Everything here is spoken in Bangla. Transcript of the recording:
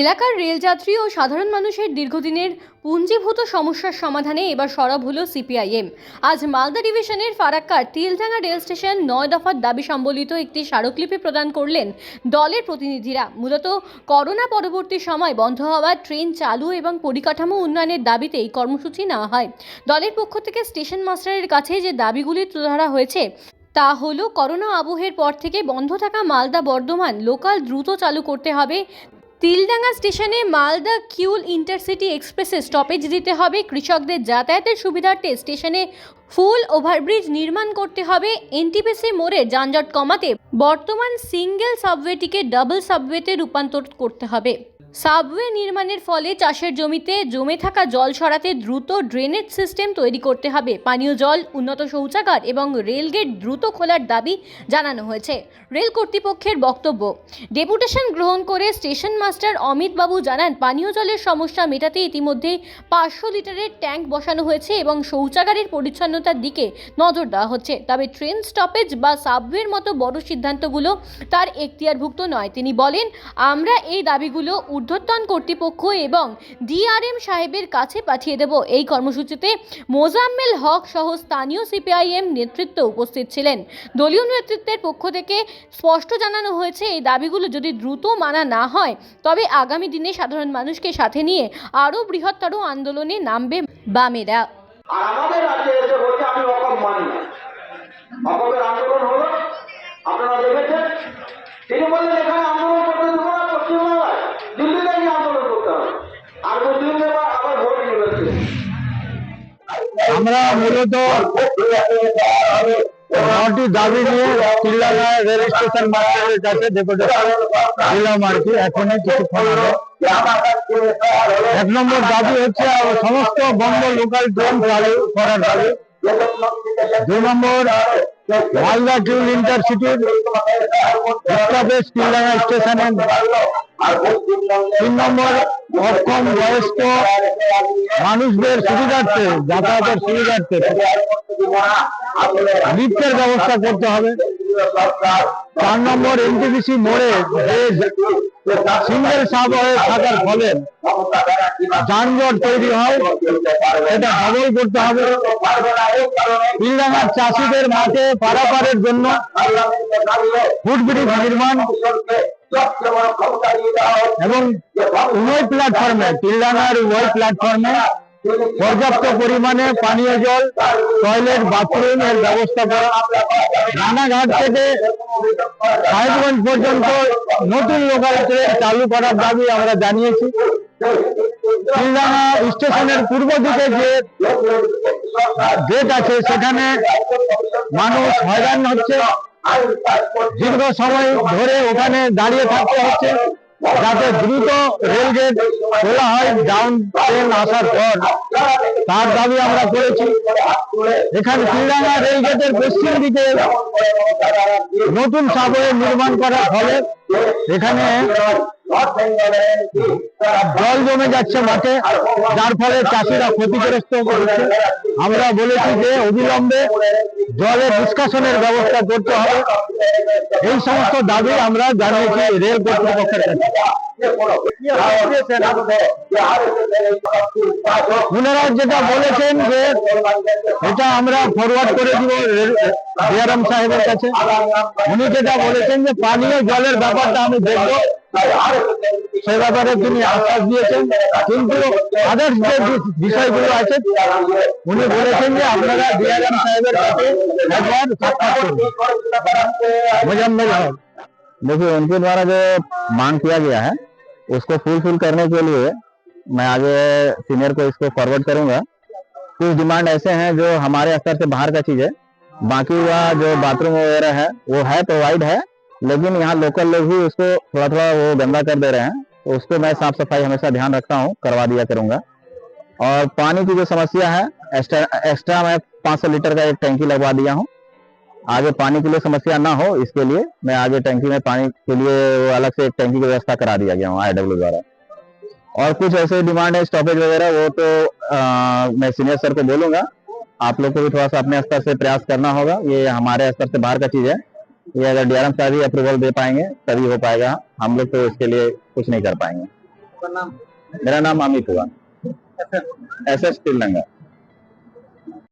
এলাকার রেলযাত্রী ও সাধারণ মানুষের দীর্ঘদিনের পুঞ্জীভূত সমস্যার সমাধানে এবার সরব হল সিপিআইএম। আজ মালদা ডিভিশনের ফারাক্কার তিলডাঙ্গা রেল স্টেশন নয় দফার দাবি সম্বলিত একটি স্মারকলিপি প্রদান করলেন দলের প্রতিনিধিরা। মূলত করোনা পরবর্তী সময় বন্ধ হওয়া, ট্রেন চালু এবং পরিকাঠামো উন্নয়নের দাবিতে এই কর্মসূচি নেওয়া হয়। দলের পক্ষ থেকে স্টেশন মাস্টারের কাছে যে দাবিগুলি তুলে ধরা হয়েছে, তা হলো, করোনা আবহের পর থেকে বন্ধ থাকা মালদা বর্ধমান লোকাল দ্রুত চালু করতে হবে তিলডাঙ্গা স্টেশনে মালদা কিউল ইন্টারসিটি এক্সপ্রেসে স্টপেজ দিতে হবে। কৃষকদের যাতায়াতের সুবিধার্থে স্টেশনে ফুল ওভারব্রিজ নির্মাণ করতে হবে এনটিপিসি মোড়ে, যানজট কমাতে। বর্তমান সিঙ্গেল সাবওয়েটিকে ডাবল সাবওয়েতে রূপান্তর করতে হবে। সাবওয়ে নির্মাণের ফলে চাষের জমিতে জমে থাকা জল সরাতে দ্রুত ড্রেনেজ সিস্টেম তৈরি করতে হবে। পানীয় জল, উন্নত শৌচাগার এবং রেলগেট দ্রুত খোলার দাবি জানানো হয়েছে। রেল কর্তৃপক্ষের বক্তব্য, ডেপুটেশন গ্রহণ করে স্টেশন মাস্টার অমিত বাবু জানান, পানীয় জলের সমস্যা মেটাতে ইতিমধ্যে পাঁচশো লিটারের ট্যাঙ্ক বসানো হয়েছে এবং শৌচাগারের পরিচ্ছন্নতার দিকে নজর দেওয়া হচ্ছে। তবে ট্রেন স্টপেজ বা সাবওয়ের মতো বড় সিদ্ধান্তগুলো তার এখতিয়ারভুক্ত নয়। তিনি বলেন, আমরা এই দাবিগুলো ঊর্ধ্বতন কর্তৃপক্ষ এবং ডিআরএম সাহেবের কাছে পাঠিয়ে দেব। এই কর্মসূচিতে মোজাম্মেল হক সহ স্থানীয় সিপিআইএম নেতৃত্ব উপস্থিত ছিলেন। দলীয় নেতৃত্বের পক্ষ থেকে স্পষ্ট জানানো হয়েছে, এই দাবিগুলো যদি দ্রুত মানা না হয়, তবে আগামী দিনে সাধারণ মানুষকে সাথে নিয়ে আরও বৃহত্তর আন্দোলনে নামবে বামেরা আর আমাদের রাজ্যে এসে বলছে আমি অকম মানি না অকমের আন্দোলন হলো আপনারা দেখেছেন? তিনি বললেন, এখানে আন্দোলন করতে দেবো না পশ্চিমবাংলায় দিল্লিতে গিয়ে আন্দোলন করতে হবে। আর মুসলিম আবার ভোট তিনি। আমরা মূলত নটি দাবি নিয়ে চিল্লাগা রেল স্টেশন মাস্টারের কাছে ডেপুটেশন দিলাম আর কি, এখনই আগে এক নম্বর দাবি হচ্ছে সমস্ত বন্ধ লোকাল ট্রেন চালু করার দাবি। দুই নম্বর মালদা কিউল ইন্টারসিটির স্টপেজ চিল্লাগা স্টেশনে তিন নম্বর অক্ষম বয়স্ক মানুষদের সুবিধার্থে, যাতায়াতের সুবিধার্থে লিফটের ব্যবস্থা করতে হবে। চার নম্বর এনটিপিসি মোড়ে সিঙ্গেল সাব হয়ে থাকার ফলে যানজট তৈরি হয়, এটা ডবল করতে হবে। তিলডাঙ্গার চাষিদের মাঠে পারাপারের জন্য ফুটব্রিজ নির্মাণ এবং উভয় প্ল্যাটফর্মে তিলডাঙ্গার উভয় প্ল্যাটফর্মে পর্যাপ্ত পরিমাণে পানীয় জল, টয়লেট, বাথরুম এর ব্যবস্থা করা। রানাঘাট থেকে সাহেবগঞ্জ পর্যন্ত নতুন লোকাল ট্রেন চালু করার দাবি আমরা জানিয়েছি। স্টেশনের পূর্ব দিকে যে গেট আছে, সেখানে মানুষ হয়রান হচ্ছে। দীর্ঘ সময় ধরে ওখানে দাঁড়িয়ে থাকতে হচ্ছে। যাতে দ্রুত রেলগেট খোলা হয় ডাউন ট্রেন আসার পর। তার দাবি আমরা করেছি। এখানে শ্রীরাঙ্গা রেলগেটের পশ্চিম দিকে নতুন সাবওয়ে নির্মাণ করার ফলে এখানে জল জমে যাচ্ছে মাঠে, যার ফলে চাষিরা ক্ষতিগ্রস্ত হচ্ছে। আমরা বলেছি যে অবিলম্বে জলের নিষ্কাশনের ব্যবস্থা করতে হবে। এই সমস্ত দাবি আমরা জানিয়েছি রেল কর্তৃপক্ষের কাছে। ওনারা যেটা বলেছেন যে এটা আমরা ফরওয়ার্ড করে দিব ডিআরএম সাহেবের কাছে উনি যেটা বলেছেন যে পানীয় জলের ব্যাপারটা আমি দেখব সে ব্যাপারে তিনি আশ্বাস দিয়েছেন কিন্তু আদার্স যে বি- বিষয়গুলো আছে উনি বলেছেন যে আপনারা ডিআরএম সাহেবের কাছে একবার সাক্ষাৎ করুন मुजम्मिल हक देखिए उनके द्वारा जो मांग किया गया है उसको फुलफिल करने के लिए मैं आगे सीनियर को इसको फॉरवर्ड करूँगा। कुछ डिमांड ऐसे हैं जो हमारे स्तर से बाहर का चीज़ है। बाकी वह जो बाथरूम वगैरह है, वो है प्रोवाइड है, लेकिन यहाँ लोकल लोग ही उसको थोड़ा थोड़ा वो गंदा कर दे रहे हैं। तो उसको मैं साफ़ सफ़ाई हमेशा ध्यान रखता हूँ, करवा दिया करूँगा। और पानी की जो समस्या है एक्स्ट्रा एक्स्ट्रा मैं 500 लीटर का एक टैंकी लगवा दिया हूँ। आगे पानी के लिए समस्या ना हो इसके लिए मैं आगे टैंकी में पानी के लिए अलग से एक टैंकी की व्यवस्था करा दिया गया हूँ आई द्वारा। और कुछ ऐसे डिमांड है स्टॉपेज वगैरह वो तो आ, मैं सीनियर सर को बोलूँगा। आप लोग को भी थोड़ा सा अपने स्तर से प्रयास करना होगा। ये हमारे स्तर से बाहर का चीज़ है। ये अगर डीआरएम साहब ही अप्रूवल दे पाएँगे तभी हो पाएगा। हम लोग तो इसके लिए कुछ नहीं कर पाएँगे। मेरा नाम अमित हुआ। S S तिलंगा